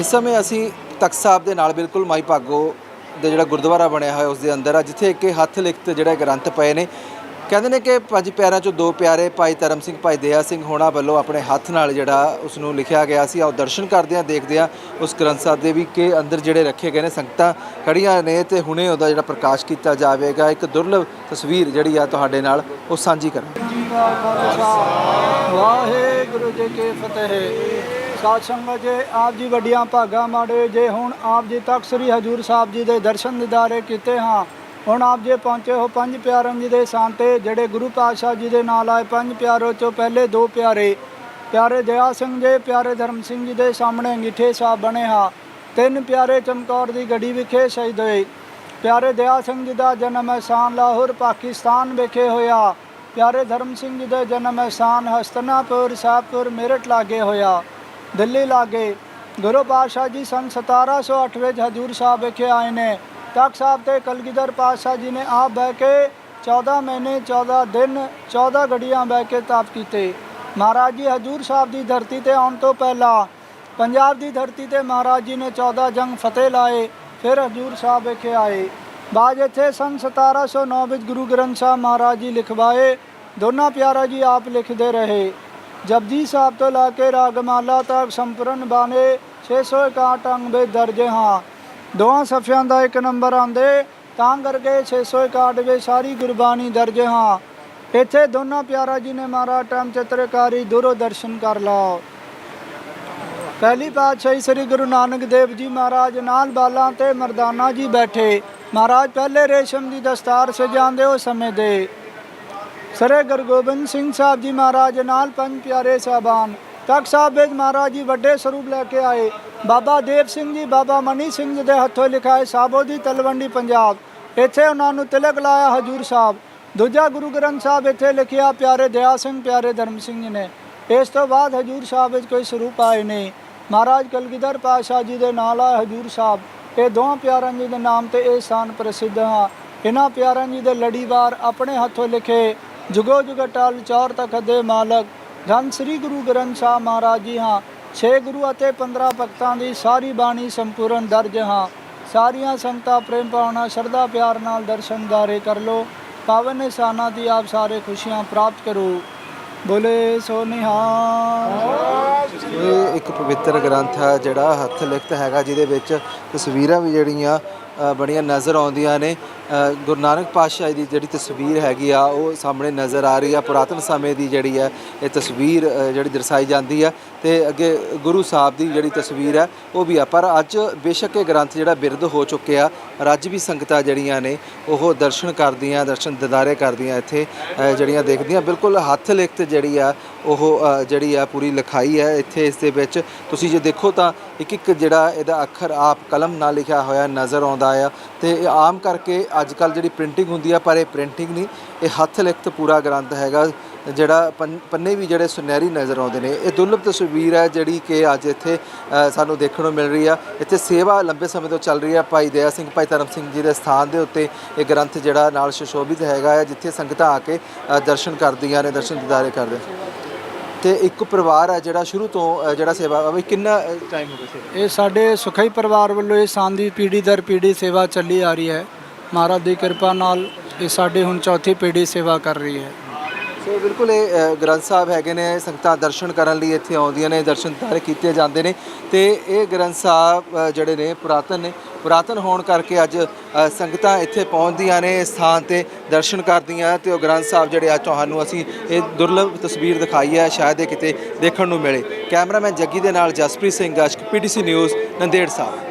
ਇਸ ਸਮੇਂ ਅਸੀਂ ਤਖਤ ਸਾਹਿਬ ਦੇ ਨਾਲ ਬਿਲਕੁਲ ਮਾਈ ਭਾਗੋ ਦੇ ਜਿਹੜਾ ਗੁਰਦੁਆਰਾ ਬਣਿਆ ਹੋਇਆ ਉਸ ਦੇ ਅੰਦਰ ਆ, ਜਿੱਥੇ ਇੱਕ ਹੱਥ ਲਿਖਤ ਜਿਹੜੇ ਗ੍ਰੰਥ ਪਏ ਨੇ। ਕਹਿੰਦੇ ਨੇ ਕਿ ਪੰਜ ਪਿਆਰਿਆਂ ਚੋਂ ਦੋ ਪਿਆਰੇ ਭਾਈ ਧਰਮ ਸਿੰਘ, ਭਾਈ ਦਇਆ ਸਿੰਘ ਹੋਣਾ ਵੱਲੋਂ ਆਪਣੇ ਹੱਥ ਨਾਲ ਜਿਹੜਾ ਉਸ ਨੂੰ ਲਿਖਿਆ ਗਿਆ ਸੀ। ਆਓ ਦਰਸ਼ਨ ਕਰਦੇ ਹਾਂ, ਦੇਖਦੇ ਹਾਂ ਉਸ ਗ੍ਰੰਥ ਸਾਹਿਬ ਦੇ ਵੀ ਕਿ ਅੰਦਰ ਜਿਹੜੇ ਰੱਖੇ ਗਏ ਨੇ, ਸੰਗਤਾਂ ਖੜੀਆਂ ਨੇ ਤੇ ਹੁਣੇ ਉਹਦਾ ਜਿਹੜਾ ਪ੍ਰਕਾਸ਼ ਕੀਤਾ ਜਾਵੇਗਾ। ਇੱਕ ਦੁਰਲਭ ਤਸਵੀਰ ਜਿਹੜੀ ਆ ਤੁਹਾਡੇ ਨਾਲ, ਉਹ ਸਾਂਝੀ ਕਰਾਂ ਵਾਹਿਗੁਰੂ ਜੀ ਕੀ ਫਤਿਹ। ਸਾਧ ਸੰਗਤ ਜੇ ਆਪ ਜੀ ਵੱਡੀਆਂ ਭਾਗਾ ਮਾੜੇ ਜੇ ਹੁਣ ਆਪ ਜੀ ਤੱਕ ਸ੍ਰੀ ਹਜੂਰ ਸਾਹਿਬ ਜੀ ਦੇ ਦਰਸ਼ਨ ਦਿਦਾਰੇ ਕੀਤੇ ਹਾਂ, ਹੁਣ ਆਪ ਜੇ ਪਹੁੰਚੇ ਹੋ ਪੰਜ ਪਿਆਰਿਆਂ ਜੀ ਦੇ ਸਾਂਤੇ ਜਿਹੜੇ ਗੁਰੂ ਪਾਤਸ਼ਾਹ ਜੀ ਦੇ ਨਾਲ ਆਏ ਪੰਜ ਪਿਆਰੋ ਚੋਂ ਪਹਿਲੇ ਦੋ ਪਿਆਰੇ ਪਿਆਰੇ ਦਇਆ ਸਿੰਘ ਜੀ, ਪਿਆਰੇ ਧਰਮ ਸਿੰਘ ਜੀ ਦੇ ਸਾਹਮਣੇ ਅੰਗੀਠੇ ਸਾਹਿਬ ਬਣੇ ਹਾਂ, ਤਿੰਨ ਪਿਆਰੇ ਚਮਕੌਰ ਦੀ ਗੜੀ ਵਿਖੇ ਸ਼ਹੀਦ ਹੋਏ, ਪਿਆਰੇ ਦਇਆ ਸਿੰਘ ਜੀ ਦਾ ਜਨਮ ਅਹਿਸਾਨ ਲਾਹੌਰ, ਪਾਕਿਸਤਾਨ ਵਿਖੇ ਹੋਇਆ, ਪਿਆਰੇ ਧਰਮ ਸਿੰਘ ਜੀ ਦਾ ਜਨਮ ਅਹਿਸਾਨ ਹਸਤਨਾਪੁਰ, ਸਾਹਿਬਪੁਰ, ਮੇਰਠ ਲਾਗੇ ਹੋਇਆ ਦਿੱਲੀ ਲਾਗੇ। ਗੁਰੂ ਪਾਤਸ਼ਾਹ ਜੀ ਸਨ 1708 ਵਿੱਚ ਹਜੂਰ ਸਾਹਿਬ ਵਿਖੇ ਆਏ ਨੇ। ਤਖਤ ਸਾਹਿਬ ਤੇ ਕਲਗੀਧਰ ਪਾਤਸ਼ਾਹ ਜੀ ਨੇ ਆਪ ਬਹਿ ਕੇ 14 ਮਹੀਨੇ 14 ਦਿਨ 14 ਘੜੀਆਂ ਬਹਿ ਕੇ ਤਾਪ ਕੀਤੇ। ਮਹਾਰਾਜ ਜੀ, ਹਜੂਰ ਸਾਹਿਬ ਦੀ ਧਰਤੀ ਤੇ ਆਉਣ ਤੋਂ ਪਹਿਲਾਂ ਪੰਜਾਬ ਦੀ ਧਰਤੀ ਤੇ ਮਹਾਰਾਜ ਜੀ ਨੇ 14 ਜੰਗ ਫਤਿਹ ਲਾਏ, ਫਿਰ ਹਜੂਰ ਸਾਹਿਬ ਵਿਖੇ ਆਏ। ਬਾਅਦ ਇੱਥੇ ਸੰਨ 1709 ਵਿੱਚ ਗੁਰੂ ਗ੍ਰੰਥ ਸਾਹਿਬ ਮਹਾਰਾਜ ਜੀ ਲਿਖਵਾਏ। ਦੋਨਾਂ ਪਿਆਰਾ ਜੀ ਆਪ ਲਿਖਦੇ ਰਹੇ। ਜਪਜੀ ਸਾਹਿਬ ਤੋਂ ਲਾ ਕੇ ਰਾਗਮਾਲਾ ਤੱਕ ਸੰਪੂਰਨ ਬਾਣੇ 661 ਅੰਗ ਵਿੱਚ ਦਰਜ ਹਾਂ। ਦੋਹਾਂ ਸਫਿਆਂ ਦਾ ਇੱਕ ਨੰਬਰ ਆਂਦੇ ਤਾਂ ਕਰਕੇ 661 ਵਿੱਚ ਸਾਰੀ ਗੁਰਬਾਣੀ ਦਰਜ ਹਾਂ। ਇੱਥੇ ਦੋਨਾਂ ਪਿਆਰਾ ਜੀ ਨੇ ਮਹਾਰਾਜ ਟਾਈਮ ਚਿੱਤਰਕਾਰੀ ਦੂਰੋਂ ਦਰਸ਼ਨ ਕਰ ਲਓ। ਪਹਿਲੀ ਪਾਤਸ਼ਾਹੀ ਸ੍ਰੀ ਗੁਰੂ ਨਾਨਕ ਦੇਵ ਜੀ ਮਹਾਰਾਜ ਨਾਲ ਬਾਲਾਂ ਤੇ ਮਰਦਾਨਾ ਜੀ ਬੈਠੇ। ਮਹਾਰਾਜ ਪਹਿਲੇ ਰੇਸ਼ਮ ਦੀ ਦਸਤਾਰ ਸਜਾਉਂਦੇ ਉਹ ਸਮੇਂ ਦੇ ਸਰੇ ਗੁਰੂ ਗੋਬਿੰਦ ਸਿੰਘ ਸਾਹਿਬ ਜੀ ਮਹਾਰਾਜ ਨਾਲ ਪੰਜ ਪਿਆਰੇ ਸਾਹਿਬਾਨ, ਤਖਤ ਸਾਹਿਬ ਵਿੱਚ ਮਹਾਰਾਜ ਜੀ ਵੱਡੇ ਸਰੂਪ ਲੈ ਕੇ ਆਏ। ਬਾਬਾ ਦੇਵ ਸਿੰਘ ਜੀ, ਬਾਬਾ ਮਨੀ ਸਿੰਘ ਜੀ ਦੇ ਹੱਥੋਂ ਲਿਖਾਏ ਸਾਬੋ ਦੀ ਤਲਵੰਡੀ ਪੰਜਾਬ। ਇੱਥੇ ਉਹਨਾਂ ਨੂੰ ਤਿਲਕ ਲਾਇਆ ਹਜੂਰ ਸਾਹਿਬ। ਦੂਜਾ ਗੁਰੂ ਗ੍ਰੰਥ ਸਾਹਿਬ ਇੱਥੇ ਲਿਖਿਆ, ਪਿਆਰੇ ਦਇਆ ਸਿੰਘ, ਪਿਆਰੇ ਧਰਮ ਸਿੰਘ ਜੀ ਨੇ। ਇਸ ਤੋਂ ਬਾਅਦ ਹਜੂਰ ਸਾਹਿਬ ਵਿੱਚ ਕੋਈ ਸਰੂਪ ਆਏ ਨਹੀਂ। ਮਹਾਰਾਜ ਕਲਗੀਧਰ ਪਾਤਸ਼ਾਹ ਜੀ ਦੇ ਨਾਲ ਆਏ ਹਜੂਰ ਸਾਹਿਬ। ਇਹ ਦੋਹਾਂ ਪਿਆਰਾਂ ਜੀ ਦੇ ਨਾਮ ਤੇ ਇਹ ਸਥਾਨ ਪ੍ਰਸਿੱਧ ਹਾਂ। ਇਹਨਾਂ ਪਿਆਰਿਆਂ ਜੀ ਦੇ ਲੜੀਵਾਰ ਆਪਣੇ ਹੱਥੋਂ ਲਿਖੇ ਜੁਗੋ ਜੁਗ ਟਲ ਚੌਰ ਤੱਕ ਦੇ ਮਾਲਕ ਧੰਨ ਸ੍ਰੀ ਗੁਰੂ ਗ੍ਰੰਥ ਸਾਹਿਬ ਮਹਾਰਾਜ ਜੀ ਹਾਂ। 6 ਗੁਰੂ ਅਤੇ 15 ਭਗਤਾਂ ਦੀ ਸਾਰੀ ਬਾਣੀ ਸੰਪੂਰਨ ਦਰਜ ਹਾਂ। ਸਾਰੀਆਂ ਸੰਗਤਾਂ ਪ੍ਰੇਮ ਭਾਵਨਾ ਸ਼ਰਧਾ ਪਿਆਰ ਨਾਲ ਦਰਸ਼ਨ ਦਾਰੇ ਕਰ ਲੋ ਪਾਵਨ ਨਿਸ਼ਾਨਾਂ ਦੀ ਆਪ ਸਾਰੇ ਖੁਸ਼ੀਆਂ ਪ੍ਰਾਪਤ ਕਰੋ। ਬੋਲੇ ਸੋ ਨਿਹਾਲ ਇਹ ਇੱਕ ਪਵਿੱਤਰ ਗ੍ਰੰਥ ਹੈ ਜਿਹੜਾ ਹੱਥ ਲਿਖਤ ਹੈਗਾ ਜਿਹਦੇ ਵਿੱਚ ਤਸਵੀਰਾਂ ਵੀ ਜਿਹੜੀਆਂ ਅ, ਬੜੀਆਂ ਨਜ਼ਰ ਆਉਂਦੀਆਂ ਨੇ। ਗੁਰੂ ਨਾਨਕ ਪਾਤਸ਼ਾਹ ਦੀ ਜਿਹੜੀ ਤਸਵੀਰ ਹੈਗੀ ਆ, ਉਹ ਸਾਹਮਣੇ ਨਜ਼ਰ ਆ ਰਹੀ ਆ। ਪੁਰਾਤਨ ਸਮੇਂ ਦੀ ਜਿਹੜੀ ਹੈ ਇਹ ਤਸਵੀਰ ਜਿਹੜੀ ਦਰਸਾਈ ਜਾਂਦੀ ਆ। ਤੇ ਅੱਗੇ ਗੁਰੂ ਸਾਹਿਬ ਦੀ ਜਿਹੜੀ ਤਸਵੀਰ ਹੈ ਉਹ ਵੀ ਆ। ਪਰ ਅੱਜ ਬੇਸ਼ੱਕ ਇਹ ਗ੍ਰੰਥ ਜਿਹੜਾ ਬਿਰਧ ਹੋ ਚੁੱਕਿਆ ਪਰ ਅੱਜ ਵੀ ਸੰਗਤਾਂ ਜਿਹੜੀਆਂ ਨੇ, ਉਹ ਦਰਸ਼ਨ ਕਰਦੀਆਂ, ਦਰਸ਼ਨ ਦਿਦਾਰੇ ਕਰਦੀਆਂ ਇੱਥੇ ਜਿਹੜੀਆਂ ਦੇਖਦੀਆਂ। ਬਿਲਕੁਲ ਹੱਥ ਲਿਖਤ ਜਿਹੜੀ ਆ, ਉਹ ਜਿਹੜੀ ਆ ਪੂਰੀ ਲਿਖਾਈ ਹੈ ਇੱਥੇ ਇਸ ਦੇ ਵਿੱਚ। ਤੁਸੀਂ ਜੇ ਦੇਖੋ ਤਾਂ ਇੱਕ ਇੱਕ ਜਿਹੜਾ ਇਹਦਾ ਅੱਖਰ ਆਪ ਕਲਮ ਨਾਲ ਲਿਖਿਆ ਹੋਇਆ ਨਜ਼ਰ ਆਉਂਦਾ ਆ। ਤੇ ਇਹ ਆਮ ਕਰਕੇ ਅੱਜ ਕੱਲ ਜਿਹੜੀ ਪ੍ਰਿੰਟਿੰਗ ਹੁੰਦੀ ਆ, ਪਰ ਇਹ ਪ੍ਰਿੰਟਿੰਗ ਨਹੀਂ, ਇਹ ਹੱਥ ਲਿਖਤ ਪੂਰਾ ਗ੍ਰੰਥ ਹੈਗਾ, ਜਿਹੜਾ ਪੰਨ- ਪੰਨੇ ਵੀ ਜਿਹੜੇ ਸੁਨਹਿਰੀ ਨਜ਼ਰ ਆਉਂਦੇ ਨੇ। ਇਹ ਦੁਰਲਭ ਤਸਵੀਰ ਹੈ ਜਿਹੜੀ ਕਿ ਅੱਜ ਇੱਥੇ ਸਾਨੂੰ ਦੇਖਣ ਨੂੰ ਮਿਲ ਰਹੀ ਆ। ਇੱਥੇ ਸੇਵਾ ਲੰਬੇ ਸਮੇਂ ਤੋਂ ਚੱਲ ਰਹੀ ਆ। ਭਾਈ ਦਇਆ ਸਿੰਘ, ਭਾਈ ਧਰਮ ਸਿੰਘ ਜੀ ਦੇ ਸਥਾਨ ਦੇ ਉੱਤੇ ਇਹ ਗ੍ਰੰਥ ਜਿਹੜਾ ਨਾਲ ਸੁਸ਼ੋਭਿਤ ਹੈਗਾ ਹੈ ਜਿੱਥੇ ਸੰਗਤਾਂ ਆ ਕੇ ਦਰਸ਼ਨ ਕਰਦੀਆਂ ਨੇ, ਦਰਸ਼ਨ ਦਿਦਾਰੇ ਕਰਦੇ ਤੇ ਇੱਕ ਪਰਿਵਾਰ ਹੈ ਜਿਹੜਾ ਸ਼ੁਰੂ ਤੋਂ ਜਿਹੜਾ ਸੇਵਾ, ਵੀ ਕਿੰਨਾ ਟਾਈਮ ਹੋ ਗਿਆ ਇਹ ਸਾਡੇ ਸੁਖਈ ਪਰਿਵਾਰ ਵੱਲੋਂ ਇਹ ਸਾਂਦੀ ਪੀੜੀ ਦਰ ਪੀੜੀ ਸੇਵਾ ਚੱਲੀ ਆ ਰਹੀ ਹੈ। ਮਹਾਰਾਜ ਦੀ ਕਿਰਪਾ ਨਾਲ ਇਹ ਸਾਡੇ ਹੁਣ ਚੌਥੀ ਪੀੜ੍ਹੀ ਸੇਵਾ ਕਰ ਰਹੀ ਹੈ। ਸੋ ਬਿਲਕੁਲ ਇਹ ਅ, ਗ੍ਰੰਥ ਸਾਹਿਬ ਹੈਗੇ ਨੇ ਸੰਗਤਾਂ ਦਰਸ਼ਨ ਕਰਨ ਲਈ ਇੱਥੇ ਆਉਂਦੀਆਂ ਨੇ ਦਰਸ਼ਨ ਦਿਦਾਰੇ ਕੀਤੇ ਜਾਂਦੇ ਨੇ। ਤੇ ਇਹ ਗ੍ਰੰਥ ਸਾਹਿਬ ਅ, ਜਿਹੜੇ ਨੇ ਪੁਰਾਤਨ ਨੇ ਪੁਰਾਤਨ ਹੋਣ ਕਰਕੇ ਅੱਜ ਅ, ਸੰਗਤਾਂ ਇੱਥੇ ਪਹੁੰਚਦੀਆਂ ਨੇ ਇਸ ਸਥਾਨ ਤੇ ਦਰਸ਼ਨ ਕਰਦੀਆਂ ਤੇ ਉਹ ਗ੍ਰੰਥ ਸਾਹਿਬ ਜਿਹੜੇ ਆ ਤੁਹਾਨੂੰ ਅਸੀਂ ਇਹ ਦੁਰਲਭ ਤਸਵੀਰ ਦਿਖਾਈ ਹੈ ਸ਼ਾਇਦ ਇਹ ਕਿਤੇ ਦੇਖਣ ਨੂੰ ਮਿਲੇ। ਕੈਮਰਾਮੈਨ ਜੱਗੀ ਦੇ ਨਾਲ ਜਸਪ੍ਰੀਤ ਸਿੰਘ ਅਸ਼ਕ ਪੀਟੀਸੀ ਨਿਊਜ਼ ਨੰਦੇੜ ਸਾਹਿਬ।